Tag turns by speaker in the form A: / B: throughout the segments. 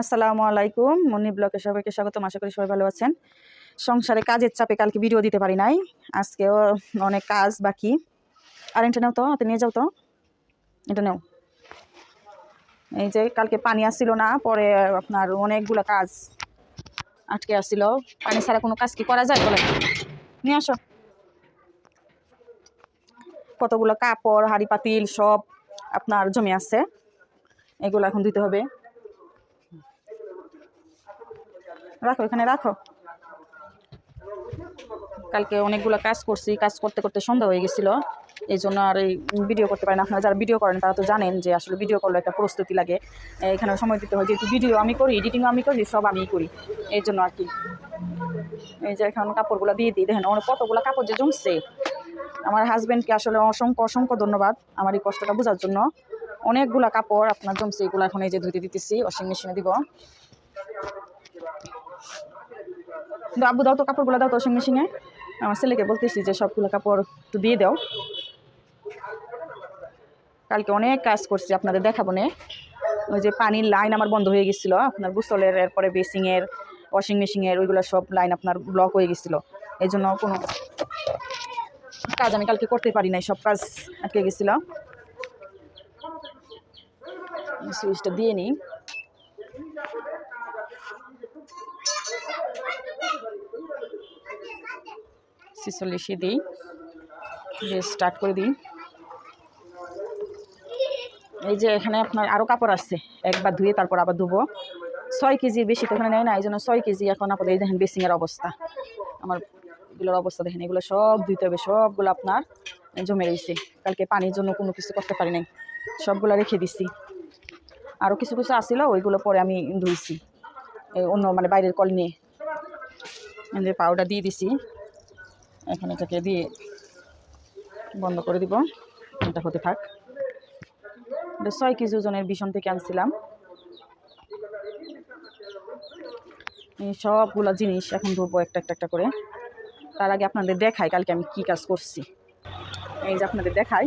A: আসসালামু আলাইকুম। মনি ব্লকে সবাইকে স্বাগতম। আশা করি সবাই ভালো আছেন। সংসারে কাজের চাপে কালকে ভিডিও দিতে পারি নাই। আজকেও অনেক কাজ বাকি। আর এটা নেও তো, হাতে নিয়ে যাও তো। এটা নেও। এই যে কালকে পানি আসছিল না, পরে আপনার অনেকগুলো কাজ আটকে আসছিল। পানি ছাড়া কোনো কাজ কি করা যায় বলে? নিয়ে আসো। কতগুলো কাপড় হাড়ি পাতিল সব আপনার জমে আছে। এগুলো এখন দিতে হবে। রাখো, এখানে রাখো। কালকে অনেকগুলো কাজ করছি, কাজ করতে করতে সন্ধ্যা হয়ে গেছিল। এই জন্য আর এই ভিডিও করতে পারেন আপনারা যারা ভিডিও করেন, তারা তো জানেন যে আসলে ভিডিও করলে একটা প্রস্তুতি লাগে। এখানে সময় দিতে হয়, যেহেতু ভিডিও আমি করি এডিটিংও আমি করি, সব আমি করি। এই জন্য আর কি। এই যে এখন কাপড়গুলো দিয়ে দিই। দেখেন, অনেক কতগুলো কাপড় যে জমছে। আমার হাজব্যান্ডকে আসলে অসংখ্য অসংখ্য ধন্যবাদ আমার এই কষ্টটা বোঝার জন্য। অনেকগুলা কাপড় আপনার জমছে, এগুলো এখন এই যে ধুতে দিতেছি ওয়াশিং মেশিনে দিব। কিন্তু আব্বু, দাও তো কাপড়গুলো, দাও তো ওয়াশিং মেশিনে। আমার ছেলেকে বলতেছি যে, সবগুলো কাপড় একটু দিয়ে দাও। কালকে অনেক কাজ করছি, আপনাদের দেখাবো নে। ওই যে পানির লাইন আমার বন্ধ হয়ে গেছিল, আপনার গুসলের, এরপরে বেসিংয়ের, ওয়াশিং মেশিনের, ওইগুলো সব লাইন আপনার ব্লক হয়ে গেছিল। এই জন্য কোনো কাজ আমি কালকে করতে পারি নাই, সব কাজ আটকে গেছিল। সুইচটা দিয়ে নিই। ছিচল্লিশে দিই। দিয়ে স্টার্ট করে দিই। এই যে এখানে আপনার আরও কাপড় আসছে। একবার ধুয়ে তারপর আবার ধুবো। ছয় কেজি বেশি তো এখানে নেয় না এই জন্য ছয় কেজি এখন আপনাদের এই দেখেন বেসিংয়ের অবস্থা। আমার এগুলোর অবস্থা দেখেন, এগুলো সব ধুইতে হবে, সবগুলো আপনার জমে রয়েছে। কালকে পানির জন্য কোনো কিছু করতে পারি নাই। সবগুলো রেখে দিছি। আরও কিছু কিছু আসছিল ওইগুলো পরে আমি ধুইছি। অন্য মানে বাইরের কল নিয়ে। পাউডার দিয়ে দিছি। এখন এটাকে দিয়ে বন্ধ করে দিব। এটা হতে থাক। এটা ছয় কেজি ওজনের বিষণ থেকে আনছিলাম। এই সবগুলো জিনিস এখন ধরবো একটা একটা একটা করে। তার আগে আপনাদের দেখাই কালকে আমি কি কাজ করছি। এই যে আপনাদের দেখাই।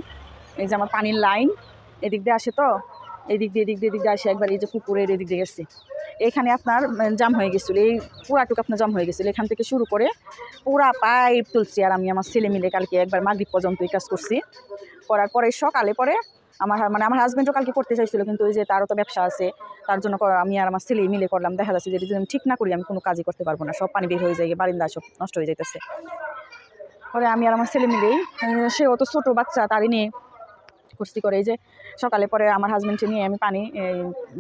A: এই যে আমার পানির লাইন, এদিক দিয়ে আসে তো? এদিক দিয়ে এদিক দিয়ে এদিক দিয়ে আসে একবার এই যে পুকুরের এদিক দিয়ে গেছে। এখানে আপনার জাম হয়ে গেছিল। এই পুরাটুক আপনার জাম হয়ে গেছিল। এখান থেকে শুরু করে পুরা পাইপ তুলছি আর আমি আমার ছেলে মিলে কালকে একবার মাগরিব পর্যন্ত এই কাজ করছি। করার পরে সকালে পরে আমার মানে আমার হাজব্যান্ডও কালকে করতে চাইছিল কিন্তু ওই যে তারও তো ব্যবসা আছে তার জন্য আমি আর আমার ছেলে মিলে করলাম। দেখা যাচ্ছে যে যদি আমি ঠিক না করি আমি কোনো কাজই করতে পারব না। সব পানি বের হয়ে যায় বারিন্দা সব নষ্ট হয়ে যাইতেছে। পরে আমি আর আমার ছেলে মিলেই আহ, সে অত ছোটো বাচ্চা তারই নিয়ে কুস্তি করে এই যে সকালে পরে আমার হাজব্যান্ডকে নিয়ে আমি পানি, এই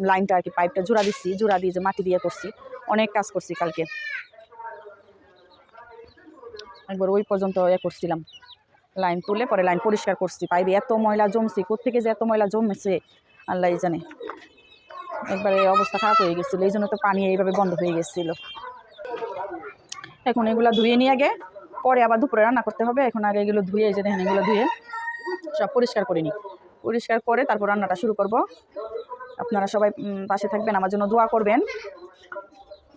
A: লাইনটা আর কি পাইপটা জোড়া দিচ্ছি, জোড়া দিয়ে যে মাটি দিয়ে করছি। অনেক কাজ করছি কালকে। একবার ওই পর্যন্ত এ করছিলাম। লাইন তুলে পরে লাইন পরিষ্কার করছি, পাইপে এত ময়লা জমছে কোথেকে যে এত ময়লা জমেছে, আল্লাহ জানে। একবারে অবস্থা খারাপ হয়ে গেছিল, এই জন্য তো পানি এইভাবে বন্ধ হয়ে গেছিল। এখন এগুলো ধুয়ে নিয়ে আগে, পরে আবার দুপুরে রান্না করতে হবে, এখন আগে এগুলো ধুয়ে এই যে দেখেন এগুলো ধুয়ে সব পরিষ্কার করে নিই। পরিষ্কার করে তারপর রান্নাটা শুরু করব। আপনারা সবাই পাশে থাকবেন, আমার জন্য দোয়া করবেন।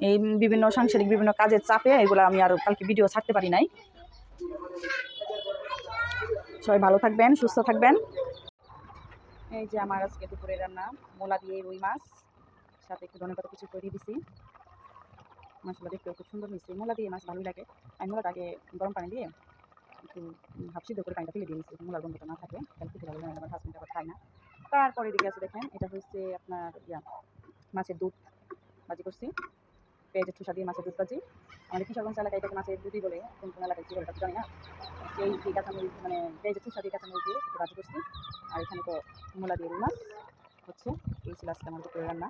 A: এই বিভিন্ন সাংসারিক বিভিন্ন কাজের চাপে এগুলো আমি আর কালকে ভিডিও ছাড়তে পারি নাই। সবাই ভালো থাকবেন, সুস্থ থাকবেন। এই যে আমার আজকে দুপুরে রান্না, মোলা দিয়ে রুই মাছ, সাথে একটু ধনে পাতা কিছু তৈরি দিছি। মাছগুলো দেখতে খুব সুন্দর হয়েছে। মোলা দিয়ে মাছ ভালোই লাগে। আমি মোলাটা আগে গরম পানি দিয়ে হাফ সিদ্ধ করে পানিটা ফেলে দিয়েছি মোলার গন্ধটা না থাকে আমার হাজবেন্ড আবার না। তারপরে দিকে আছে দেখেন, এটা হচ্ছে আপনার ইয়া, মাছের দুধ ভাজি করছি। পেঁয়াজের ঠুসা দিয়ে মাছের দুধ ভাজি। আমাদের কিশোরগঞ্জ এলাকায় এটাকে মাছের দুধই বলে, কোন কোন এলাকায় কী বলে জানি না। এই দিয়ে কাঁচামরিচ মানে পেঁয়াজের ঠুসা দিয়ে কাঁচামরিচ দিয়ে একটু ভাজি করছি। আর এখানে তো মূলা দিয়ে রুই মাছ হচ্ছে, এই ছিল আজকে আমার দুপুরের রান্না।